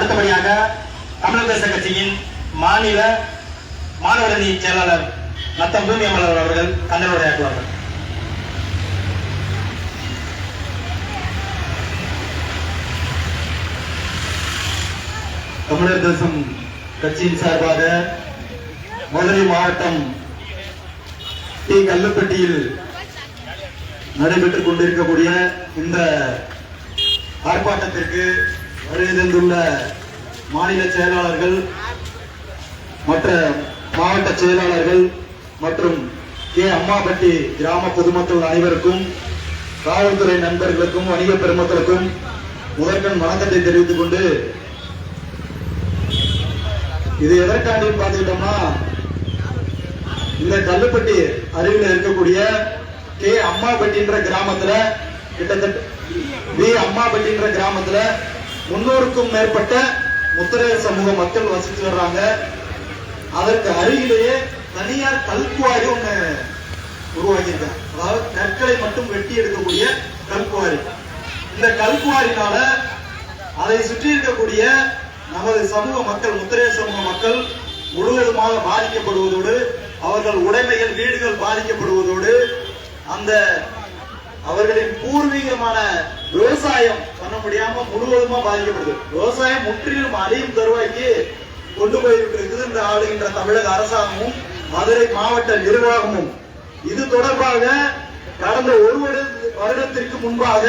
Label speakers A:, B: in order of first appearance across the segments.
A: அடுத்தபடியாக தமிழதேச கட்சியின் மாநில மாணவரணி செயலாளர் நத்தம் பூமி அமலர் அவர்கள் கண்டனுரையாற்றுவார்கள்
B: தமிழர் தேசம் கட்சியின் சார்பாக மதுரை மாவட்டம் டி. கல்லுப்பட்டியில் நடைபெற்றுக் கொண்டிருக்கக்கூடிய இந்த ஆர்ப்பாட்டத்திற்கு வருகை தந்துள்ள மாநில செயலாளர்கள் மற்ற மாவட்ட செயலாளர்கள் மற்றும் கே. அம்மாபட்டி கிராம பொதுமக்கள் அனைவருக்கும் காவல்துறை நண்பர்களுக்கும் வணிக பெருமக்களுக்கும் முதற்கண் வணக்கத்தை தெரிவித்துக் கொண்டு இது எதற்காண்டி பார்த்துக்கிட்டோம்னா இந்த கல்லுப்பட்டி அருகில் இருக்கக்கூடிய கே. அம்மாபட்டின்ற கிராமத்துல கிட்டத்தட்ட வி. அம்மாபட்டின்ற கிராமத்துல முன்னூறுக்கும் மேற்பட்ட முத்திரையர் சமூக மக்கள் வசித்து வர்றாங்க. அதற்கு அருகிலேயே தனியார் கல்குவாரி ஒண்ணு உருவாக்கியிருக்காங்க. அதாவது கற்களை மட்டும் வெட்டி எடுக்கக்கூடிய கல்குவாரி. இந்த கல்குவாரினால அதை சுற்றி இருக்கக்கூடிய நமது சமூக மக்கள் முத்திரைய சமூக மக்கள் முழுவதுமாக பாதிக்கப்படுவதோடு அவர்கள் உடைமைகள் வீடுகள் பாதிக்கப்படுவதோடு அந்த அவர்களின் பூர்வீகமான விவசாயம் பண்ண முடியாம முழுவதுமா பாதிக்கப்படுது. விவசாயம் முற்றிலும் அழியும் தருவாய்க்கு கொண்டு போய்கிட்டு இருக்குது என்று ஆளுகின்ற தமிழக அரசாங்கமும் மதுரை மாவட்ட நிர்வாகமும். இது தொடர்பாக கடந்த ஒரு வருட- வருடத்திற்கு முன்பாக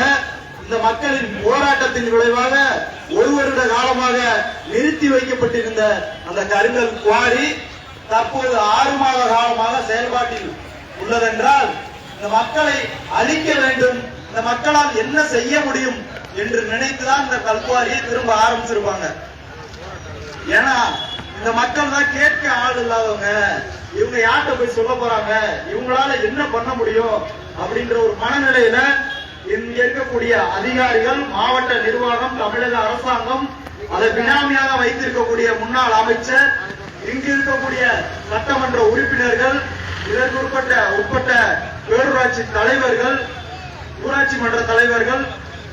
B: இந்த மக்களின் போராட்டத்தின் விளைவாக ஒரு வருட காலமாக நிறுத்தி வைக்கப்பட்டிருந்த அந்த கருங்கல் குவாரி தற்போது ஆறு மாத காலமாக செயல்பாட்டில் உள்ளதென்றால் இந்த மக்களை அழிக்க வேண்டும். இந்த மக்களால் என்ன செய்ய முடியும் என்று நினைத்துதான் இந்த கல்குவாரியை திரும்ப ஆரம்பிச்சிருப்பாங்க. ஏன்னா இந்த மக்கள் தான் கேட்க ஆள் இல்லாதவங்க. இவங்க யார்கிட்ட போய் சொல்ல போறாங்க? இவங்களால என்ன பண்ண முடியும்? அப்படின்ற ஒரு மனநிலையில இங்க இருக்கக்கூடிய அதிகாரிகள் மாவட்ட நிர்வாகம் தமிழக அரசாங்கம் அதை பினாமியாக வைத்திருக்கக்கூடிய முன்னாள் அமைச்சர் இங்கு இருக்கக்கூடிய சட்டமன்ற உறுப்பினர்கள் இதற்கு உட்பட்ட உட்பட்ட பேரூராட்சி தலைவர்கள் ஊராட்சி மன்ற தலைவர்கள்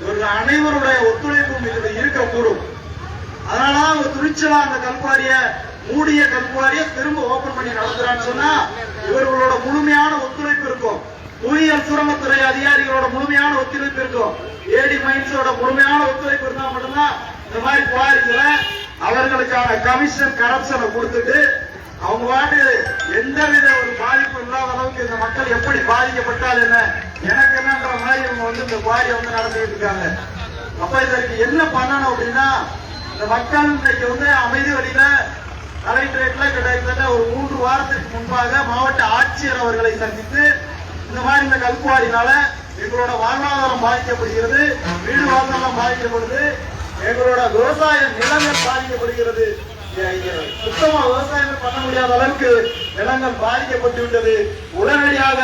B: இவர்கள் அனைவருடைய ஒத்துழைப்பும் இதில் இருக்கக்கூடும். அதனாலதான் ஒரு துணிச்சலா அந்த கல்குவாரிய மூடிய கல்குவாரிய திரும்ப ஓபன் பண்ணி நடத்துறான்னு சொன்னா இவர்களோட முழுமையான ஒத்துழைப்பு இருக்கும். புவியியல் சுரங்கத்துறை அதிகாரிகளோட முழுமையான ஒத்துழைப்பு இருக்கும். ஏடி மைன்ஸோட முழுமையான ஒத்துழைப்பு இருந்தா மட்டும்தான் இந்த மாதிரி குவாரிகளை அவர்களுக்கான கமிஷன் கரப்ஷனை கொடுத்துட்டு அவங்க வந்து எந்த வித ஒரு பாதிப்பு இல்லாத அளவுக்கு இந்த மக்கள் எப்படி பாதிக்கப்பட்டால் என்ன? எனக்கு என்னன்ற மாதிரி இவங்க வந்து இந்த குவாரியை வந்து நடத்திட்டு இருக்காங்க. அப்ப இதற்கு என்ன பண்ணணும் அப்படின்னா இந்த மக்கள் இன்னைக்கு வந்து அமைதி வழியில கலெக்டரேட்ல கிட்டத்தட்ட ஒரு மூன்று வாரத்திற்கு முன்பாக மாவட்ட ஆட்சியர் அவர்களை சந்தித்து இந்த மாதிரி இந்த கல்குவாரினால எங்களோட வாழ்வாதாரம் பாதிக்கப்படுகிறது வீடு வாழ்வாதாரம் பாதிக்கப்படுது எங்களோட விவசாய நிலங்கள் பாதிக்கப்படுகிறது. சுத்தமா விவசாயம் பண்ண முடியாத அளவுக்கு நிலங்கள் பாதிக்கப்பட்டு விட்டது. உடனடியாக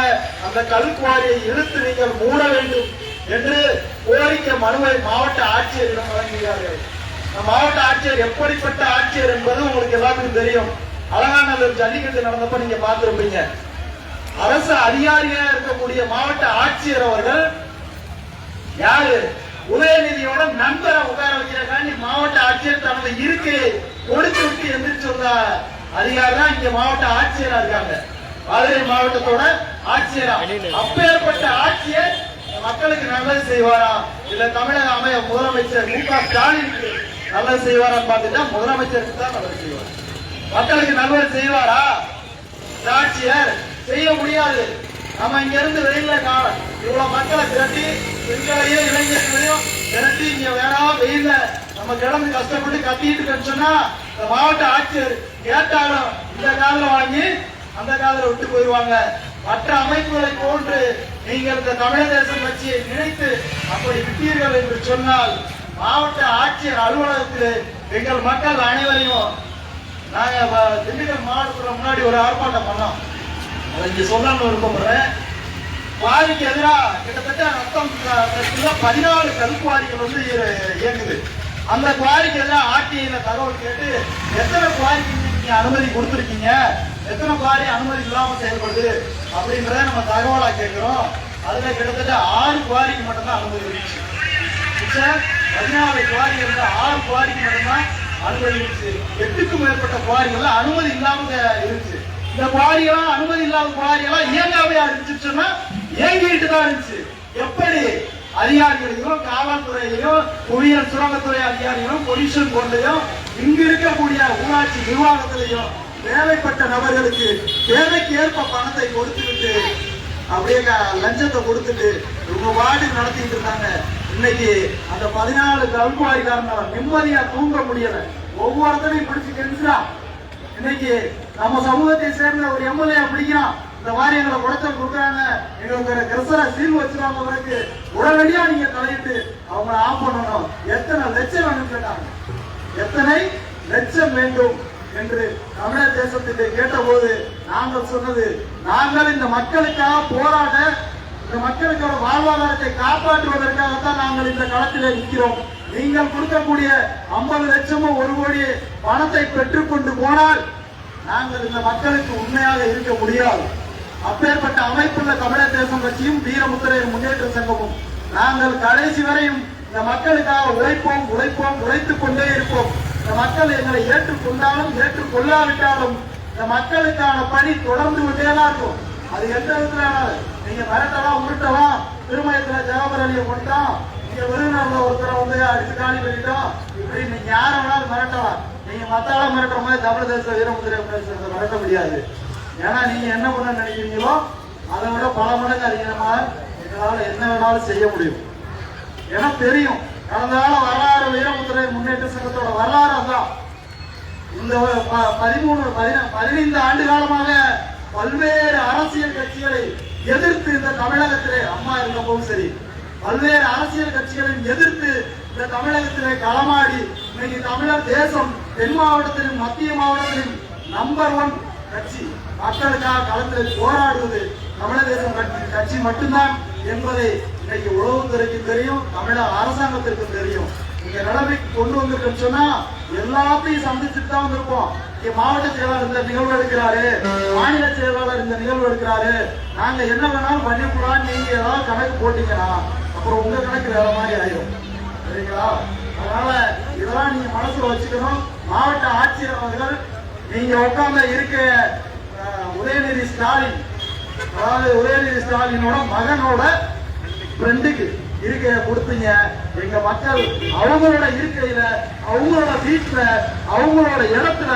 B: அந்த கல்குவாரியை இழுத்து நீங்கள் மூட வேண்டும் என்று கோரிக்கை மனுவை மாவட்ட ஆட்சியரிடம் வழங்குகிறார்கள். மாவட்ட ஆட்சியர் எப்படிப்பட்ட ஆட்சியர் என்பது உங்களுக்கு எல்லாத்துக்கும் தெரியும். அலங்காநல்லூர் ஜல்லிக்கட்டு நடந்தப்ப நீங்க பார்த்திருப்பீங்க. அரசு அதிகாரியா இருக்கக்கூடிய மாவட்ட ஆட்சியர் அவர்கள் யாரு? உதயநிதியோட நண்பரை உட்கார வைக்கிறக்காண்டி மாவட்ட ஆட்சியர் தனது இருக்கையை கொடுத்து விட்டு எந்திரிச்சு வந்த அதிகாரி தான் இங்க மாவட்ட ஆட்சியரா இருக்காங்க. மதுரை மாவட்டத்தோட ஆட்சியரா. அப்பேற்பட்ட ஆட்சியர் மக்களுக்கு நல்லது செய்வாரா? இல்ல தமிழக அமைய முதலமைச்சர் மு க ஸ்டாலினுக்கு நல்லது செய்வாரான்னு பாத்துட்டா முதலமைச்சருக்கு தான் நல்லது செய்வார். மக்களுக்கு நல்லது செய்வாரா? ஆட்சியர் செய்ய முடியாது. நம்ம இங்க இருந்து வெயில இவ்வளவு மக்களை திரட்டி பெண்களையும் இளைஞர்களையும் திரட்டி இங்க வேணாம் வெயில்ல நம்ம கிடந்து கஷ்டப்பட்டு கட்டிட்டு சொன்னா இந்த மாவட்ட ஆட்சியர் கேட்டாலும் இந்த காதுல வாங்கி அந்த காதுல விட்டு போயிடுவாங்க. மற்ற அமைப்புகளை போன்று நீங்கள் இந்த தமிழக தேசம் கட்சியை நினைத்து அப்படி விட்டீர்கள் என்று சொன்னால் மாவட்ட ஆட்சியர் அலுவலகத்தில் எங்கள் மக்கள் அனைவரையும் நாங்க திண்டுக்கல் மாவட்டத்துல முன்னாடி ஒரு ஆர்ப்பாட்டம் பண்ணோம். அதை இங்க சொல்லணும்னு விருப்பப்படுறேன். குவாரிக்கு எதிராக கிட்டத்தட்ட ரத்தம் பதினாலு கல்குவாரிகள் வந்து இயங்குது. அந்த குவாரிக்கு எல்லாம் ஆர்டிஐல தகவல் கேட்டு எத்தனை குவாரிக்கு நீங்க அனுமதி கொடுத்துருக்கீங்க? எத்தனை குவாரி அனுமதி இல்லாம செயல்படுது? அப்படின்றத நம்ம தகவலா கேட்கிறோம் அதுல கிட்டத்தட்ட ஆறு குவாரிக்கு மட்டும்தான் அனுமதி இருந்துச்சு. பதினாலு குவாரி இருந்த ஆறு குவாரிக்கு மட்டும்தான் அனுமதிச்சு எட்டுக்கும் மேற்பட்ட குவாரிகள்ல அனுமதி இல்லாம இருந்துச்சு. இந்த குவாரியெல்லாம் அனுமதி இல்லாத குவாரியெல்லாம் இயங்காவே இருந்துச்சுன்னா இயங்கிட்டு தான் இருந்துச்சு. எப்படி? அதிகாரிகளையும் காவல்துறையிலையும் புவியியல் சுரங்கத்துறை அதிகாரிகளும் பொலிஷன் போர்டையும் இங்கு இருக்கக்கூடிய ஊராட்சி நிர்வாகத்திலையும் வேலைப்பட்ட நபர்களுக்கு தேவைக்கு ஏற்ப பணத்தை கொடுத்துக்கிட்டு அப்படியே லஞ்சத்தை கொடுத்துட்டு இவங்க வாடி நடத்திட்டு இருந்தாங்க. இன்னைக்கு அந்த பதினாலு கல்குவாரிக்காரங்க நிம்மதியா தூங்க முடியல. ஒவ்வொருத்தரையும் பிடிச்சு கெஞ்சுறான் இன்னைக்கு நம்ம சமூகத்தை சேர்ந்த ஒரு எம்எல்ஏ பிடிக்கிறான். இந்த மாதிரி எங்களை உடச்ச கொடுக்குறாங்க. எங்களுக்கு ஒரு கிரசரை சீல் வச்சிருவாங்க அவருக்கு. உடனடியா நீங்க தலையிட்டு அவங்கள ஆஃப் பண்ணணும். எத்தனை லட்சம் வேணும் கேட்டாங்க. எத்தனை லட்சம் வேண்டும் என்று தமிழர் தேசத்திலே கேட்டபோது நாங்கள் சொன்னது நாங்கள் இந்த மக்களுக்காக போராட இந்த மக்களுக்கான வாழ்வாதாரத்தை காப்பாற்றுவதற்காகத்தான் நாங்கள் இந்த களத்திலே நிற்கிறோம். நீங்கள் கொடுக்கக்கூடிய 50 லட்சமும் ஒரு கோடி பணத்தை பெற்றுக்கொண்டு போனால் நாங்கள் இந்த மக்களுக்கு உண்மையாக இருக்க முடியாது. அப்பேற்பட்ட அமைப்புள்ள தமிழக தேசம் கட்சியும் வீரமுத்திரை முன்னேற்ற சங்கமும். நாங்கள் கடைசி வரையும் இந்த மக்களுக்காக உழைப்போம் உழைப்போம் உழைத்துக் கொண்டே இருப்போம். இந்த மக்கள் எங்களை ஏற்றுக்கொண்டாலும் ஏற்றுக்கொள்ளாவிட்டாலும் இந்த மக்களுக்கான பணி தொடர்ந்து கொண்டேதான் இருக்கும். அது எந்த விதத்துல நீங்க மிரட்டலாம் உருட்டலாம் திருமயத்துல ஜவஹர் அலியை கொண்டோம் இங்க விருதுநகர்ல ஒருத்தரை வந்து அடிச்சு காலி பண்ணிட்டோம் இப்படி நீங்க யார வேணாலும் மிரட்டலாம். நீங்க மத்தாள மிரட்டுற மாதிரி தமிழ் தேச வீரமுத்திரை மிரட்ட முடியாது. ஏன்னா நீங்க என்ன பண்ண நினைக்கிறீங்களோ அதை விட பல மடங்கு அதிகமா எங்களால் என்ன வேணாலும் செய்ய முடியும். ஏன்னா தெரியும் கடந்த கால வரலாறு வீரமுத்திரை முன்னேற்ற சங்கத்தோட வரலாறு அதான். இந்த ப- பதிமூணு பதினைந்து ஆண்டு காலமாக பல்வேறு அரசியல் கட்சிகளை எதிர்த்து இந்த தமிழகத்திலே அம்மா இருந்தபோதும் சரி பல்வேறு அரசியல் கட்சிகளையும் எதிர்த்து இந்த தமிழகத்திலே களமாடி இன்னைக்கு தமிழர் தேசம் தென் மாவட்டத்திலும் மத்திய மாவட்டத்திலும் நம்பர் ஒன் கட்சி மக்களுக்காக களத்தில் போராடுவது தமிழக தேசம் கட்சி கட்சி மட்டும்தான் என்பதை இன்னைக்கு உளவுத்துறைக்கு தெரியும் தமிழக அரசாங்கத்திற்கும் தெரியும். இங்க நிலைமைக்கு கொண்டு வந்திருக்கோம் சொன்னா எல்லாத்தையும் சந்திச்சுட்டு தான் வந்திருப்போம். மாவட்ட செயலாளர் இந்த நிகழ்வு எடுக்கிறாரு மாநில செயலாளர் இந்த நிகழ்வு எடுக்கிறாரு. நாங்க என்ன வேணாலும் பண்ணிக்கலாம் நீங்க ஏதாவது கணக்கு போட்டீங்கன்னா அப்புறம் உங்க கணக்கு வேற மாதிரி ஆயிடும் சரிங்களா? அதனால இதெல்லாம் நீங்க மனசுல வச்சுக்கணும். மாவட்ட ஆட்சியர் அவர்கள் நீங்க உட்கார்ந்து இருக்க உதயநிதி ஸ்டாலின் அதாவது உதயநிதி ஸ்டாலினோட மகனோட ஃப்ரெண்டுக்கு இருக்கைய கொடுத்தீங்க. எங்க மக்கள் அவங்களோட இருக்கையில அவங்களோட வீட்டுல அவங்களோட இடத்துல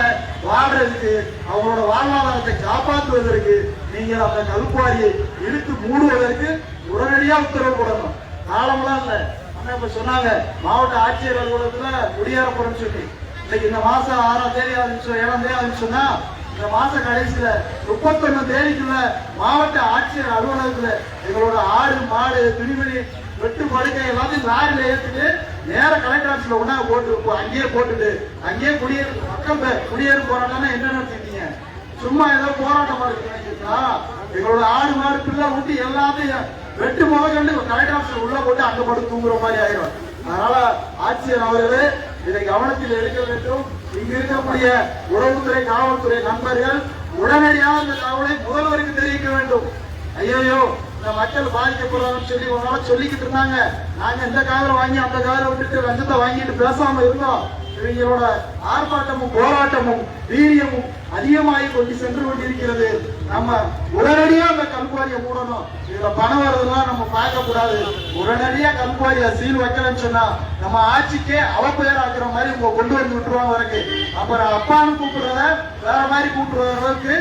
B: வாழ்றதுக்கு அவங்களோட வாழ்வாதாரத்தை காப்பாற்றுவதற்கு நீங்க அந்த கல்குவாரியை இழுத்து மூடுவதற்கு உடனடியா உத்தரவு போடணும். காலம்லாம் இல்ல. அண்ணா இப்ப சொன்னாங்க மாவட்ட ஆட்சியர் அலுவலகத்துல குடியேறப்படும் சொல்லி. இன்னைக்கு இந்த மாசம் ஆறாம் தேதி ஆரம்பிச்சோம் ஏழாம் தேதி ஆரம்பிச்சோம்னா இந்த மாச கடைசியில முப்பத்தொன்னு தேதிக்குள்ள மாவட்ட ஆட்சியர் அலுவலகத்துல எங்களோட ஆடு மாடு துணிமணி வெட்டு படுக்கை எல்லாத்தையும் லாரியில ஏற்றுட்டு நேர கலெக்டர் ஆஃபீஸ்ல ஒண்ணா போட்டு அங்கேயே போட்டுட்டு அங்கேயே குடியேறு மக்கள் குடியேறு போராட்டம்னா என்ன நடத்திட்டீங்க சும்மா ஏதோ போராட்டமா இருக்கு நினைக்கிறீங்களா எங்களோட ஆடு மாடு பிள்ளை ஊட்டி எல்லாத்தையும் வெட்டு முதற்கண்டு கலெக்டர் ஆஃபீஸ்ல உள்ள போட்டு அங்க போட்டு தூங்குற மாதிரி ஆயிரும். அதனால ஆட்சியர் அவர்களே இதை கவனத்தில் எடுக்க வேண்டும். இங்கு இருக்கக்கூடிய உறவுத்துறை காவல்துறை நண்பர்கள் உடனடியாக இந்த தகவலை முதல்வருக்கு தெரிவிக்க வேண்டும். ஐயோ இந்த மக்கள் பாதிக்கப்படுறாங்கன்னு சொல்லி ஒரு நாள் சொல்லிக்கிட்டு இருந்தாங்க. நாங்க இந்த காதல வாங்கி அந்த காதல விட்டுட்டு லஞ்சத்தை வாங்கிட்டு பேசாம இருந்தோம். இவங்களோட ஆர்ப்பாட்டமும் போராட்டமும் வீரியமும் அதிகமாகி கொண்டு சென்று கொண்டிருக்கிறது. நம்ம உடனடியா அந்த கல்குவாரியை மூடணும். இதுல பணம் வருதுன்னா நம்ம பார்க்க கூடாது. உடனடியா கல்குவாரியை சீல் வைக்கலன்னு சொன்னா நம்ம ஆட்சிக்கே அவப்பெயர் ஆக்குற மாதிரி உங்க கொண்டு வந்து விட்டுருவாங்க வரைக்கும் அப்புறம் அப்பான்னு கூப்பிடுறத வேற மாதிரி கூப்பிடுற அளவுக்கு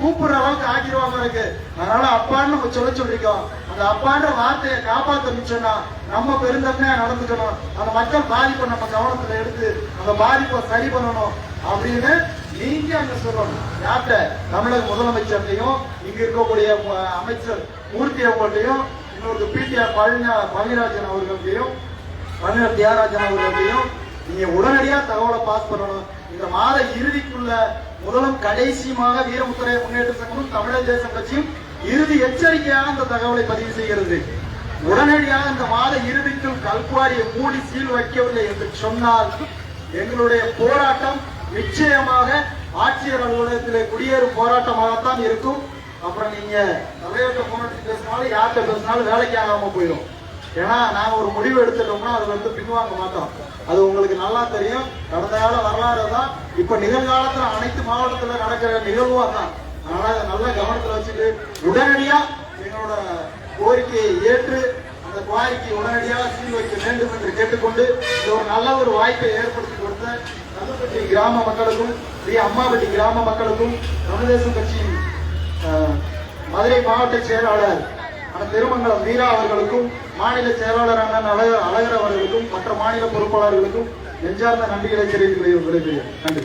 B: கூப்பிடுற அளவுக்கு ஆக்கிடுவாங்க இருக்கு அதனால அப்பான்னு சொல்ல சொல்லிருக்கோம். அந்த அப்பான்ற வார்த்தையை காப்பாத்தணும்னு சொன்னா நம்ம பெருந்தன்மையா நடந்துக்கணும். அந்த மக்கள் பாதிப்பை நம்ம கவனத்துல எடுத்து அந்த பாதிப்பை சரி பண்ணணும் அப்படின்னு நீங்க அங்க சொல்லணும். யார்கிட்ட? தமிழக முதலமைச்சர்லையும் இங்க இருக்கக்கூடிய அமைச்சர் மூர்த்தி அவர்களையும் இன்னொரு பிடிஆர் பழனி பழனிராஜன் அவர்களையும் பழனியார் தியாகராஜன் அவர்களையும் நீங்க உடனடியா தகவலை பாஸ் பண்ணணும். இந்த மாத இறுதிக்குள்ள முதலும் கடைசியுமாக வீரமுத்திரை முன்னேற்ற சங்கமும் தமிழர் தேசம் கட்சியும் இறுதி எச்சரிக்கையாக இந்த தகவலை பதிவு செய்கிறது. உடனடியாக இந்த மாத இறுதிக்குள் கல்குவாரியை மூடி சீல் வைக்கவில்லை என்று சொன்னால் எங்களுடைய போராட்டம் நிச்சயமாக ஆட்சியர் அலுவலகத்திலே குடியேறும் போராட்டமாகத்தான் இருக்கும். அப்புறம் நீங்க தலைவர்கிட்ட போராட்டம் பேசினாலும் யார்கிட்ட பேசினாலும் வேலைக்கு ஆகாம போயிடும். ஏன்னா நாங்க ஒரு முடிவு எடுத்துட்டோம்னா அதுல இருந்து பின்வாங்க மாட்டோம். அது உங்களுக்கு நல்லா தெரியும். கடந்த கால வரலாறு தான் இப்ப நிகழ்காலத்துல அனைத்து மாவட்டத்துல நடக்கிற நிகழ்வா தான் அதனால அதை நல்ல கவனத்துல வச்சுட்டு உடனடியா எங்களோட கோரிக்கையை ஏற்று அந்த குவாரிக்கு உடனடியாக சீல் வைக்க வேண்டும் என்று கேட்டுக்கொண்டு ஒரு நல்ல ஒரு வாய்ப்பை ஏற்படுத்தி கொடுத்த கல்லுப்பட்டி கிராம மக்களுக்கும் ஸ்ரீ அம்மாபட்டி கிராம மக்களுக்கும் தமிழ்தேசம் கட்சியின் மதுரை மாவட்ட செயலாளர் அண்ணன் திருமங்கலம் வீரா அவர்களுக்கும் மாநில செயலாளரான அழக அழகர் அவர்களுக்கும் மற்ற மாநில பொறுப்பாளர்களுக்கும் நெஞ்சார்ந்த நன்றிகளை தெரிவித்து விடைபெறுகிறேன் நன்றி.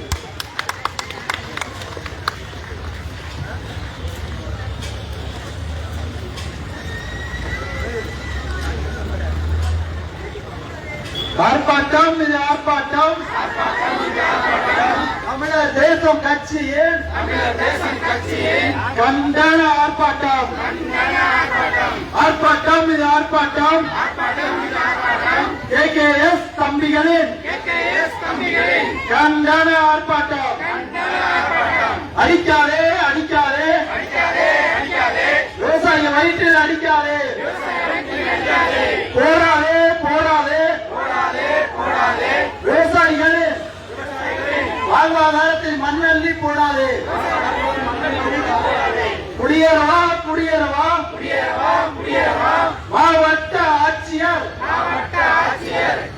B: ஆர்ப்பாட்டம் இது ஆர்ப்பாட்டம். தமிழர் தேசம் கட்சியின் கண்டன ஆர்ப்பாட்டம். ஆர்ப்பாட்டம் இது ஆர்ப்பாட்டம். கேகேஎஸ் தம்பிகளின் கண்டன ஆர்ப்பாட்டம். அடிக்காதே அடிக்காதே. விவசாய வயிற்றில் அடிக்காதே. போராதே போராதே. மாவட்ட ஆட்சியர்.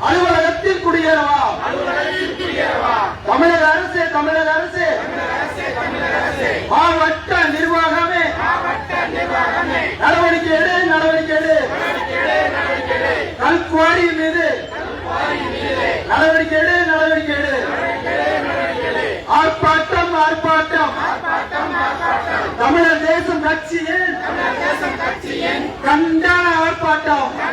B: அலுவலகத்தில் குடியேறவா? தமிழக அரசு தமிழக அரசு. மாவட்ட நிர்வாகமே. நடவடிக்கை எடு நடவடிக்கை எடு கல்குவாரி மீது. நடவடிக்கை எடு நடவடிக்கை எடு ஆர்ப்பாட்டம் ஆர்ப்பாட்டம். தமிழர் தேசம் கட்சியின் கண்டன ஆர்ப்பாட்டம்